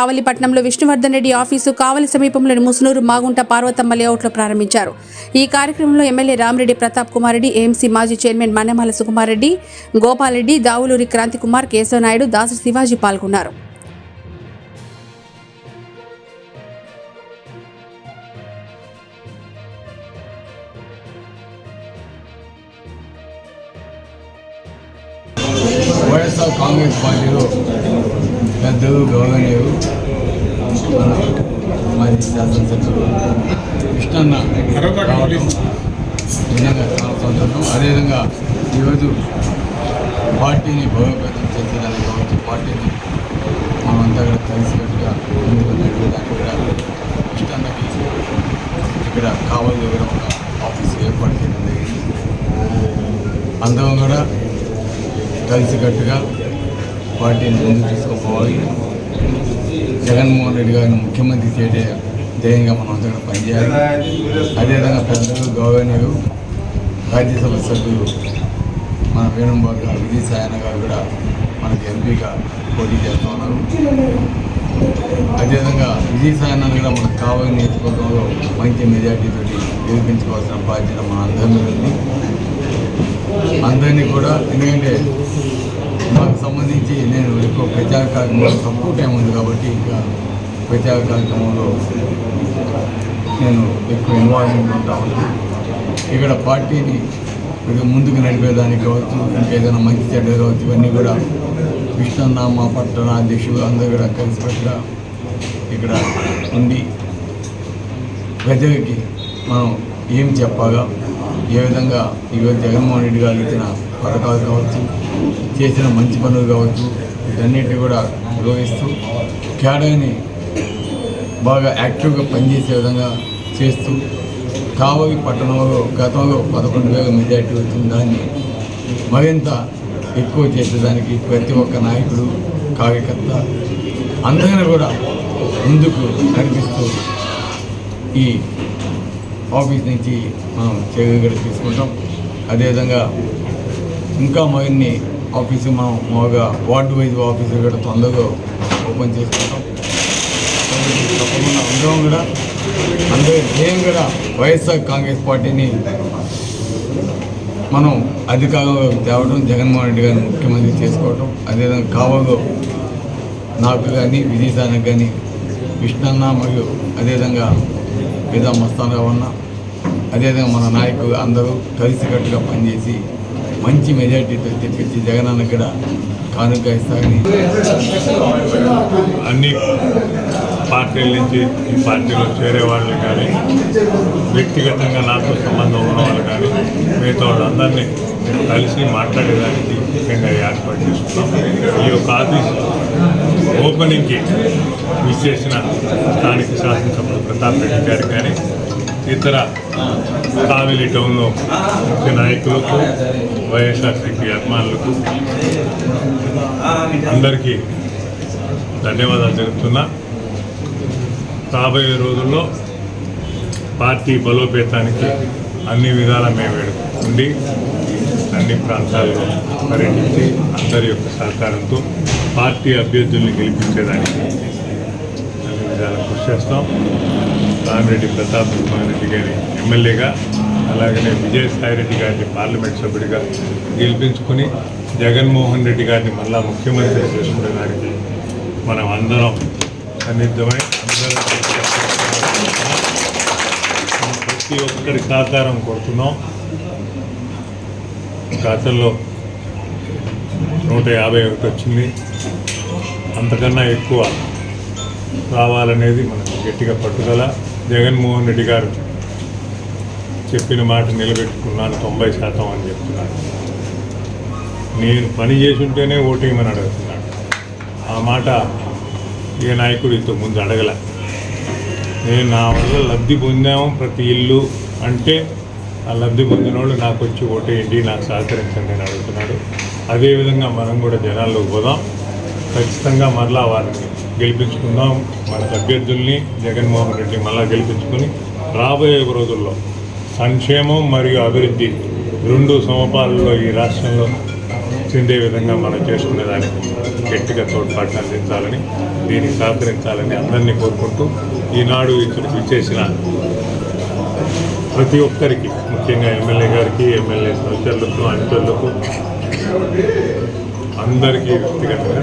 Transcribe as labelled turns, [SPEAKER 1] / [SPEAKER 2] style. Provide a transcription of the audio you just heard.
[SPEAKER 1] కావలిపట్నంలో Vishnuvardhan Reddy office Kavali సమీపంలోని ముసునూరు మాగుంట పార్వతమ్మ లేఅవుట్లో ప్రారంభించారు. ఈ కార్యక్రమంలో ఎమ్మెల్యే రామిరెడ్డి ప్రతాప్ కుమార్ రెడ్డి ఏఎంసీ మాజీ చైర్మన్ మన్నెమాల సుకుమార్ రెడ్డి గోపాల్ దావులూరి క్రాంతి కుమార్ కేశవనాయుడు దాసు శివాజీ పాల్గొన్నారు.
[SPEAKER 2] వైఎస్ఆర్ కాంగ్రెస్ పార్టీలో పెద్దలు గౌరవనీయులు మన మాజీ శాసనసభ్యులు కృష్ణన్న రావడం నిజంగా చాలా సంతోషం అదేవిధంగా ఈరోజు పార్టీని బలోపేతం చేసేదానికి కావచ్చు పార్టీని మనమంతా కూడా కలిసినట్టుగా ముందుకు నడిపేదానికి కూడా కృష్ణన్నకి ఇక్కడ కావాలి దగ్గర ఒక ఆఫీస్ ఏర్పాటు చేయడం జరిగింది. అందరం కూడా కలిసికట్టుగా పార్టీని ముందుకు తీసుకుపోవాలి. జగన్మోహన్ రెడ్డి గారిని ముఖ్యమంత్రి చేయడే ధ్యేయంగా మనం అందరం పనిచేయాలి. అదేవిధంగా పెద్దలు గౌరవనీయులు రాజ్యసభ సభ్యులు మన వేణుబాబు గారు విజయ్ సాయన గారు కూడా మనకి ఎంపీగా పోటీ చేస్తూ ఉన్నారు. అదేవిధంగా విజయ్ సాయన కూడా మనకు కావాలి నియోజకవర్గంలో మంచి మెజార్టీతో గెలిపించుకోవాల్సిన బాధ్యత మన అందరి మీద ఉంది. అందరినీ కూడా ఎందుకంటే మాకు సంబంధించి నేను ఎక్కువ ప్రచార కార్యక్రమంలో తక్కువ టైం ఉంది కాబట్టి ఇంకా ప్రచార కార్యక్రమంలో నేను ఎక్కువ ఇన్వాల్వ్మెంట్ ఉంటా ఇక్కడ పార్టీని ఇక ముందుకు నడిపేదానికి కావచ్చు ఇంకేదైనా మంచి చెడ్డ కావచ్చు ఇవన్నీ కూడా కృష్ణన్న మా పట్టణ అధ్యక్షులు అందరూ కూడా కలిసిపెట్టుగా ఇక్కడ ఉండి ప్రజలకి మనం ఏం చెప్పాగా ఏ విధంగా ఈరోజు జగన్మోహన్ రెడ్డి గారు ఇచ్చిన పథకాలు కావచ్చు చేసిన మంచి పనులు కావచ్చు వీటన్నిటిని కూడా నిర్వహిస్తూ క్యాడర్ని బాగా యాక్టివ్గా పనిచేసే విధంగా చేస్తూ కావలి పట్టణంలో గతంలో పదకొండు వేల మెజార్టీ వచ్చిన దాన్ని మరింత ఎక్కువ చేసేదానికి ప్రతి ఒక్క నాయకుడు కార్యకర్త అందరిని కూడా ముందుకు నడిపిస్తూ ఈ ఆఫీస్ నుంచి మనం చర్యలు తీసుకుంటాం. అదేవిధంగా ఇంకా మరిన్ని ఆఫీసు మనం మామూలుగా వార్డు వైజ్ ఆఫీసు కూడా తొందరగా ఓపెన్ చేసుకుంటాం. తప్పకుండా అందరం కూడా అందరూ ఏం కూడా వైఎస్ఆర్ కాంగ్రెస్ పార్టీని మనం అధికారంలో తేవడం జగన్మోహన్ రెడ్డి గారిని ముఖ్యమంత్రి చేసుకోవడం అదేవిధంగా కావలో నాకు కానీ విజయసానకు కానీ కృష్ణన్న మరియు అదేవిధంగా వేదా మస్తానరావు అన్న అదేవిధంగా మన నాయకులు అందరూ కలిసికట్టుగా పనిచేసి మంచి మెజార్టీతో తెప్పించి జగనన్న కూడా కానుక ఇస్తారని.
[SPEAKER 3] అన్ని పార్టీల నుంచి ఈ పార్టీలో చేరే వాళ్ళు కానీ వ్యక్తిగతంగా నాతో సంబంధం ఉన్న వాళ్ళు కానీ మిగతా వాళ్ళందరినీ కలిసి మాట్లాడేదానికి ముఖ్యంగా ఏర్పాటు చేసుకున్నాం ఈ యొక్క ఆఫీస్ ఓపెనింగ్కి విచ్చేసిన స్థానిక శాసనసభ్యులు ప్రతాప్ రెడ్డి గారు కానీ ఇతర కావేలి టౌన్లో ముఖ్య నాయకులకు వైఎస్ఆర్సీపీ అభిమానులకు అందరికీ ధన్యవాదాలు తెలుపుతున్నా. రాబోయే రోజుల్లో పార్టీ బలోపేతానికి అన్ని విధాల మేము ఉండి అన్ని ప్రాంతాల్లో పర్యటించి అందరి యొక్క సహకారంతో పార్టీ అభ్యర్థుల్ని గెలిపించడానికి అన్ని విధాల కృషి చేస్తాం. రామిరెడ్డి ప్రతాప్ రెడ్డి గారి ఎమ్మెల్యేగా అలాగనే విజయసాయిరెడ్డి గారిని పార్లమెంట్ సభ్యుడిగా గెలిపించుకుని జగన్మోహన్ రెడ్డి గారిని మళ్ళా ముఖ్యమంత్రి చేసుకునేదానికి మనం అందరం సన్నిద్ధమై అందరం ప్రతి ఒక్కరి సహకారం కోరుతున్నాం గతంలో నూట యాభై ఒకటి వచ్చింది. అంతకన్నా ఎక్కువ రావాలనేది మనకు గట్టిగా పట్టుదల. జగన్మోహన్ రెడ్డి గారు చెప్పిన మాట నిలబెట్టుకున్నాను తొంభై శాతం అని చెప్తున్నాడు. నేను పని చేసుంటేనే ఓటేయమని అడుగుతున్నాడు. ఆ మాట ఏ నాయకుడు ఇంతకుముందు అడగల. నేను నా వల్ల లబ్ధి పొందాము ప్రతి ఇల్లు అంటే ఆ లబ్ధి పొందిన వాళ్ళు నాకు వచ్చి ఓటేయండి నాకు సహకరించండి అని అడుగుతున్నాడు. అదేవిధంగా మనం కూడా జనాల్లోకి పోదాం. ఖచ్చితంగా మరలా వారిని గెలిపించుకుందాం. మన అభ్యర్థుల్ని జగన్మోహన్ రెడ్డి మళ్ళా గెలిపించుకుని రాబోయే రోజుల్లో సంక్షేమం మరియు అభివృద్ధి రెండు సమపాలలో ఈ రాష్ట్రంలో చెందే విధంగా మనం చేసుకునేదానికి గట్టిగా తోడ్పాటు అందించాలని దీనికి సహకరించాలని అందరినీ కోరుకుంటూ ఈనాడు ఇక్కడికి ఇచ్చేసిన ప్రతి ఒక్కరికి ముఖ్యంగా ఎమ్మెల్యే గారికి ఎమ్మెల్యే సహచరులకు అనుచరులకు అందరికీ వ్యక్తిగతంగా